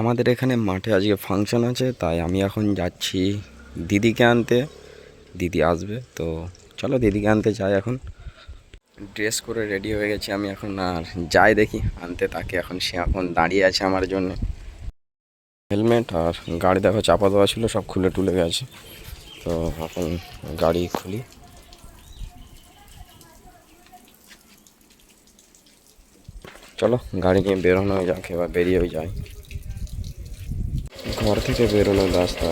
আমাদের এখানে মাঠে আজকে ফাংশন আছে, তাই আমি এখন যাচ্ছি দিদিকে আনতে। দিদি আসবে, তো চলো দিদিকে আনতে যাই এখন। ড্রেস করে রেডি হয়ে গেছি আমি এখন, আর যাই দেখি, আনতে তাকে এখন, সে এখন দাঁড়িয়ে আছে আমার জন্য। হেলমেট আর গাড়ি দেখো, চাপা দেওয়া ছিল, সব খুলে টুলে গেছে। তো এখন গাড়ি খুলি। চলো, গাড়ি নিয়ে বেরোনো যাক, এবার বেরিয়েও যাই। ঘর থেকে বেরোনোর রাস্তা।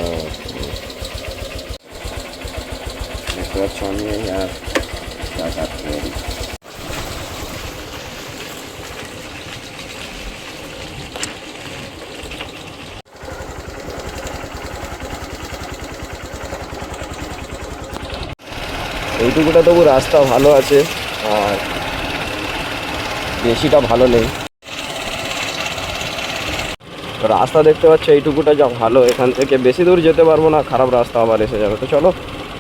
আর এইটুকুটা তবু রাস্তা ভালো আছে আর বেশিটা ভালো নেই। রাস্তা দেখতে পাচ্ছ, এইটুকুটা যা ভালো, এখান থেকে বেশি দূর যেতে পারব না, খারাপ রাস্তা আবার এসে যাবে। তো চলো,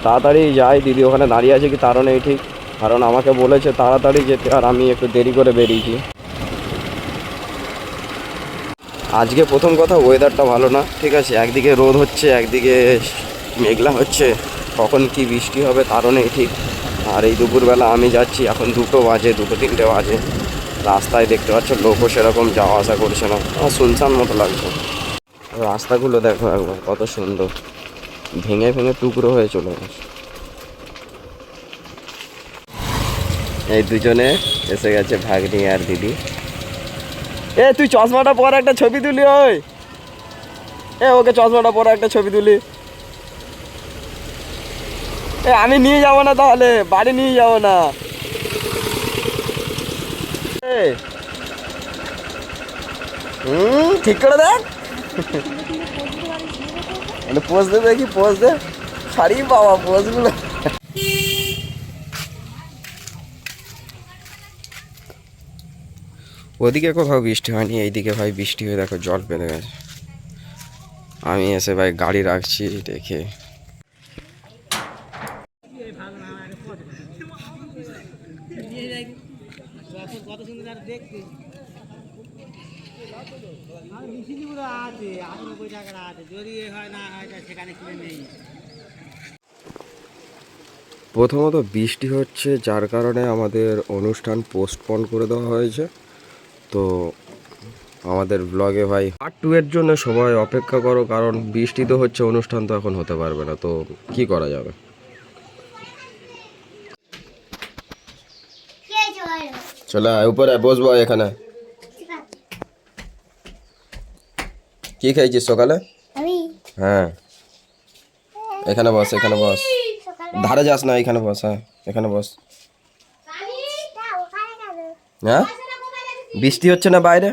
তাড়াতাড়ি যাই, দিদি ওখানে দাঁড়িয়ে আছে কি তারও নেই ঠিক, কারণ আমাকে বলেছে তাড়াতাড়ি যেতে, আর আমি একটু দেরি করে বেরিয়েছি। আজকে প্রথম কথা ওয়েদারটা ভালো না, ঠিক আছে? একদিকে রোদ হচ্ছে, একদিকে মেঘলা হচ্ছে, কখন কি বৃষ্টি হবে তারও নেই ঠিক। আর এই দুপুরবেলা আমি যাচ্ছি, এখন দুটো বাজে, দুটো তিনটে বাজে। রাস্তায় দেখতে পাচ্ছ লোকও সেরকম যাওয়া আসা করছে না। আমার শুনশান মতো লাগছে। রাস্তাগুলো দেখো একবার, কত সুন্দর। ভেঙে ভেঙে টুকরো হয়ে চলে গেছে এই দুজনে এসে গেছে ভাগ্নি আর দিদি। এ, তুই চশমাটা পরে একটা ছবি তুলি, ওই। এ, ওকে চশমাটা পরে একটা ছবি তুলি। এ, আমি নিয়ে যাব না তাহলে, বাড়ি নিয়ে যাব না। হুম, ঠিক করে দেখ। মানে পোজ দে দেখি পোজ দে। সারি বাবা, পোজগুলো। ওদিকে কোথাও বৃষ্টি হয়নি, এইদিকে ভাই বৃষ্টি হয়ে দেখো জল পেলে গেছে। আমি এসে ভাই গাড়ি রাখছি, দেখে। প্রথমত বৃষ্টি হচ্ছে, যার কারণে আমাদের অনুষ্ঠান পোস্টপন করে দেওয়া হয়েছে। তো আমাদের ব্লগে ভাই পার্ট টু এর জন্য সবাই অপেক্ষা করো, কারণ বৃষ্টি তো হচ্ছে, অনুষ্ঠান তো এখন হতে পারবে না, তো কি করা যাবে? চলে আয় উপরে বসবো এখানে। কি খেয়েছিস সকালে? হ্যাঁ। এখানে বস এখানে বস। ধারে যাস না এখানে বস হ্যাঁ এখানে বস। হ্যাঁ? বৃষ্টি হচ্ছে না বাইরে?